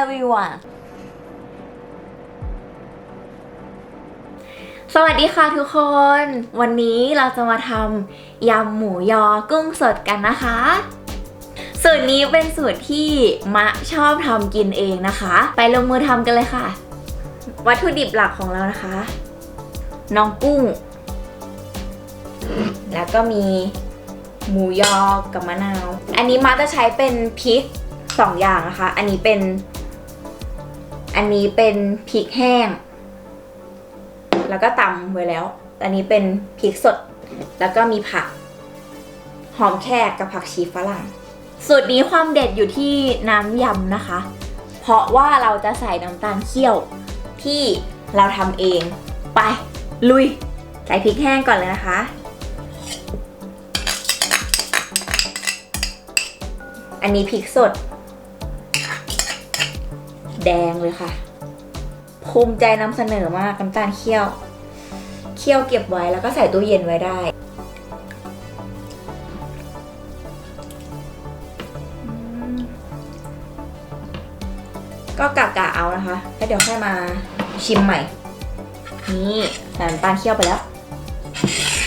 everyone สวัสดีค่ะทุกคน วันนี้เราจะมาทำยำหมูยอกุ้งสดกันนะคะ สูตรนี้เป็นสูตรที่มะชอบทำกินเองนะคะ ไปลงมือทำกันเลยค่ะ วัตถุดิบหลักของเรานะคะน้องกุ้ง แล้วก็มีหมูยอกับมะนาว อันนี้มาจะใช้เป็นพริกสองอย่างนะคะ อันนี้เป็น อันนี้เป็นพริกแห้ง แล้วก็ตำไว้แล้ว อันนี้เป็นพริกสด แล้วก็มีผัก หอมแขกกับผักชีฝรั่ง สูตรนี้ความเด็ดอยู่ที่น้ำยำนะคะ เพราะว่าเราจะใส่น้ำตาลเคี่ยวที่เราทำเอง ไป ลุย ใส่พริกแห้งก่อนเลยนะคะอันนี้พริกสด แดงเลยค่ะ ภูมิใจนำเสนอมากน้ำตาลเคี่ยว เคี่ยวเก็บไว้แล้วก็ใส่ตู้เย็นไว้ได้ ก็กะกะเอานะคะ แล้วเดี๋ยวค่อยมาชิมใหม่ นี่ใส่น้ำตาลเคี่ยวไปแล้ว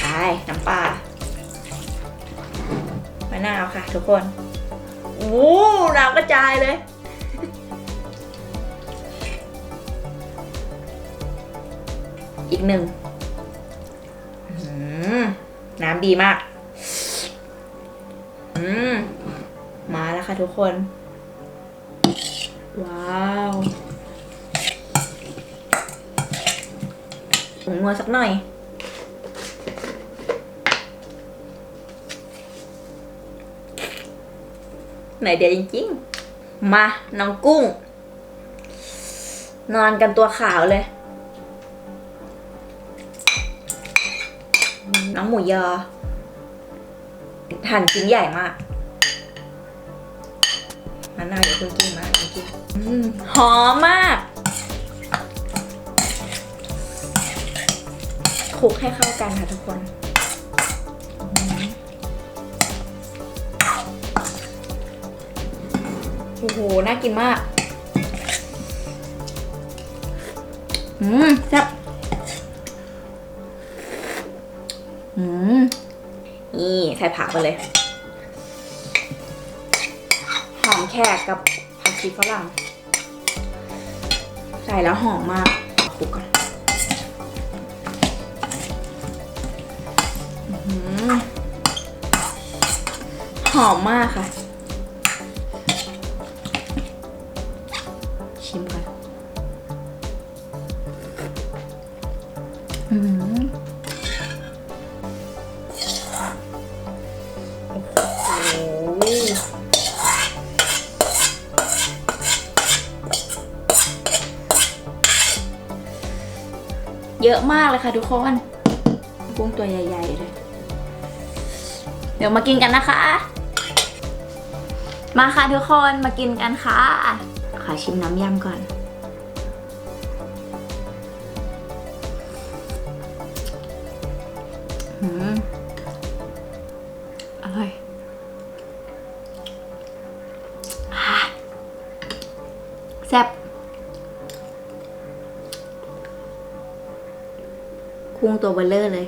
ไปน้ำปลามะนาวค่ะ ทุกคนโอ้น้ำกระจายเลย อีกหนึ่งน้ำดีมากมมาแล้วค่ะทุกคน ว้าวผงนัวสักหน่อยไหนเดียวจริงๆ มา น้องกุ้ง นอนกันตัวขาวเลย หมูยอหั่นชิ้นใหญ่มากมะนาวเดี๋ยวคุณกินมาคุณกินหอมมากคลุกให้เข้ากันค่ะทุกคน โอ้โห น่ากินมาก อืมแซ่บ อืมนี่ใส่ผักไปเลย หอมแขกกับผักชีฝรั่ง ใส่แล้วหอมมากคลุกก่อนหอหอมมากค่ะ ชิมก่อน อืม เยอะมากเลยค่ะทุกคนกุ้งตัวใหญ่ๆเลย เดี๋ยวมากินกันนะคะ มาค่ะทุกคนมากินกันค่ะ ขอชิมน้ำยำก่อนหืมอร่อยอ่าแซ่บ กุ้งตัวเบลเลอร์เลย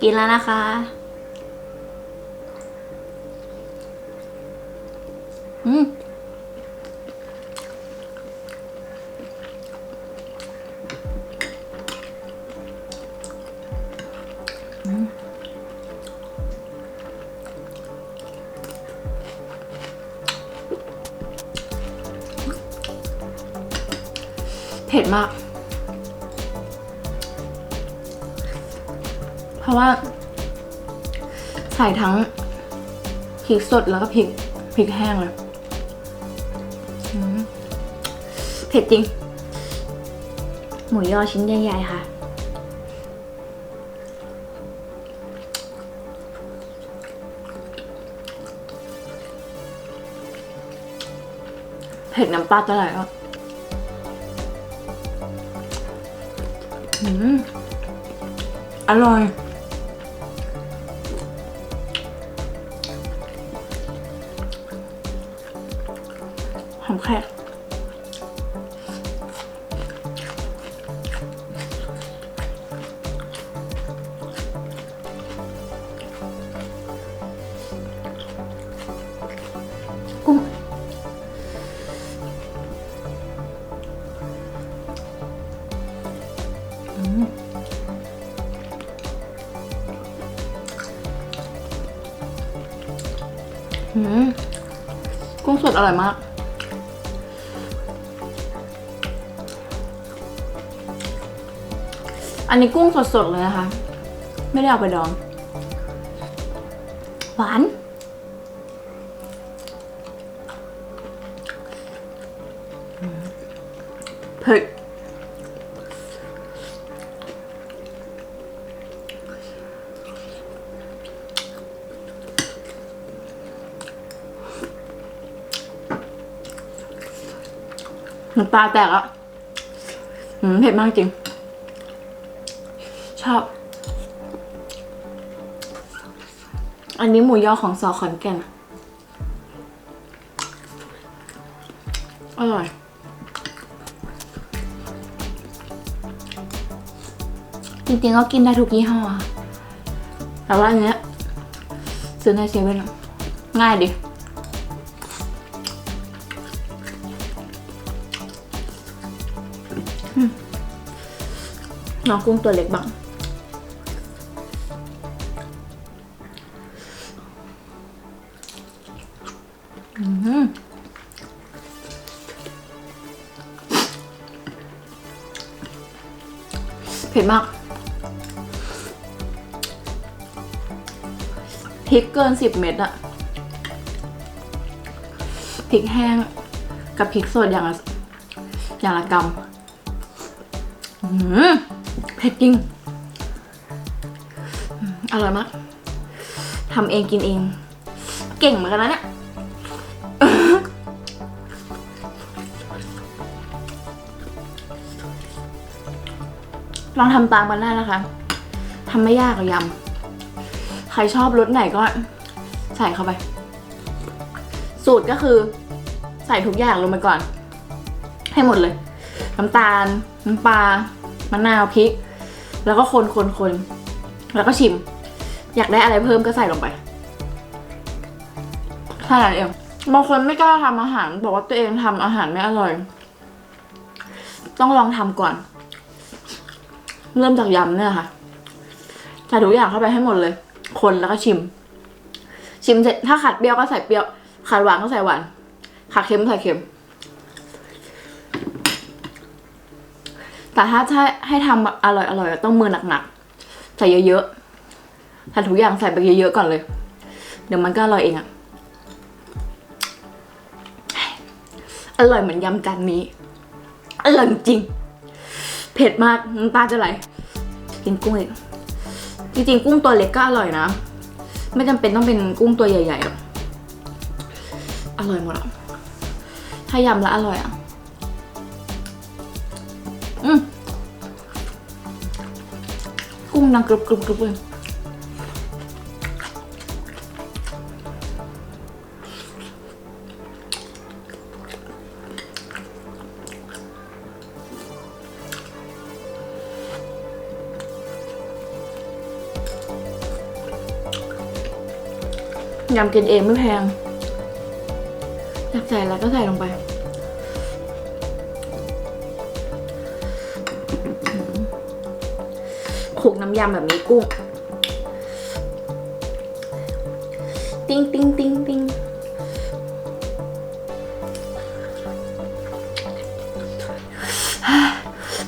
กินแล้วนะคะ อืมเผ็ดมาก ราะว่า ใส่ทั้งพริกสดแล้วก็พริกพริกแห้งเลยเผ็ดจริง หมูยอชิ้นใหญ่ๆค่ะเผ็ดน้ำปลาจะไหลอะอืมอร่อย อมแขกกุ้งอืมกุ้งสดอร่อยมาก อันนี้กุ้งสดๆเลยนะคะ ไม่ได้เอาไปดอง หวาน เผ็ด น้ำตาแตกอะเผ็ดมากจริง ชอบ อันนี้หมูยอของสอขอนแก่นอร่อยจริงๆก็กินได้ทุกยี่ห้อ แต่ว่าอันเนี้ยซื้อในเซเว่นง่ายดิ น้องกุ้งตัวเล็กบ้าง เผ็ดมากพริกเกินสิบเม็ดอะพริกแห้งกับพริกสดอย่างละอย่างละกำอืมเผ็ดจริง อร่อยมากทำเองกินเอง เก่งเหมือนกันนะเนี่ย ลองทำตามกันได้นะคะทำไม่ยากอะยำใครชอบรสไหนก็ใส่เข้าไป สูตรก็คือ ใส่ทุกอย่างลงไปก่อน ให้หมดเลยน้ำตาลน้ำปลามะนาวพริก แล้วก็คนคนคนแล้วก็ชิม อยากได้อะไรเพิ่มก็ใส่ลงไปแค่นั้นเองบางคนไม่กล้าทำอาหาร บอกว่าตัวเองทำอาหารไม่อร่อย ต้องลองทำก่อน เริ่มจากยำเนี่ยค่ะใส่ทุกอย่างเข้าไปให้หมดเลย คนแล้วก็ชิม ชิมเสร็จถ้าขาดเปรี้ยวก็ใส่เปรี้ยว ขาดหวานก็ใส่หวานขาดเค็มใส่เค็ม แต่ถ้าให้ให้ทำแบบอร่อยอร่อยต้องมือหนักๆ ใส่เยอะๆใส่ทุกอย่างใส่ไปเยอะๆก่อนเลย เดี๋ยวมันก็อร่อยเองอะอร่อยเหมือนยำจานนี้ อร่อยจริง เผ็ดมากน้ำตาจะไหล กินกุ้งอีกจริงๆ กุ้งตัวเล็กก็อร่อยนะ ไม่จำเป็นต้องเป็นกุ้งตัวใหญ่ๆหรอกอร่อยหมดอะถ้ายำแล้วอร่อยอะ อืมกุ้งนังกรุบกรุบกรุบเลย ยำกินเองไม่แพงอยากใส่อะไรก็ใส่ลงไป ขูกน้ำยำแบบนี้กุ้ง ติ้งติ้งติ้งติ้ง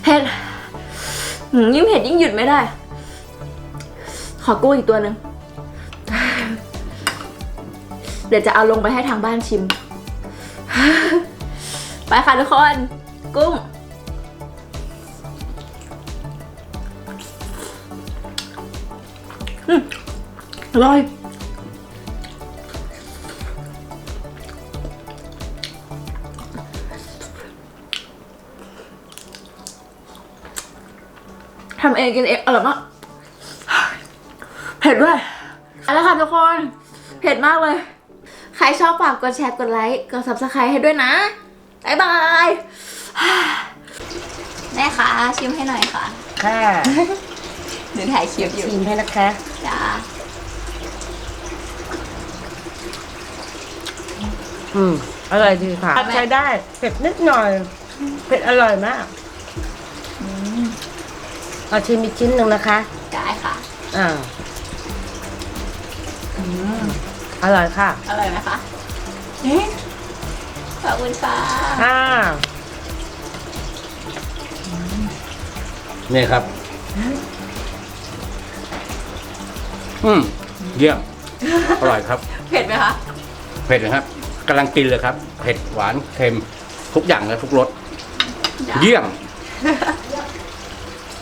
เผ็ดยิ่งเผ็ดยิ่งหยุดไม่ได้ ขอกุ้งอีกตัวหนึ่ง เดี๋ยวจะเอาลงไปให้ทางบ้านชิม ไปค่ะทุกคน กุ้ง อร่อย ทำเองกินเองอร่อยมากเผ็ดด้วยเอาละค่ะทุกคน เผ็ดมากเลย รชอบฝากกดแชร์กดไลค์กด subscribe ให้ด้วยนะบายบาย แม่คะชิมให้หน่อยค่ะค่ะหนูถ่ายคลิปอยู่ชิมให้นะคะจ้าอืมอร่อยดีค่ะใช้ได้เผ็ดนิดหน่อยเผ็ดอร่อยมากเอาชิมอีกชิ้นหนึ่งนะคะ ได้ค่ะอ่า อร่อยค่ะ อร่อยไหมคะขอบคุณค่ะอ่านี่ครับ อืมเยี่ยม อร่อยครับ เผ็ดไหมคะ เผ็ดนะครับกำลังกินเลยครับ เผ็ดหวานเค็มทุกอย่างเลยทุกรส เยี่ยม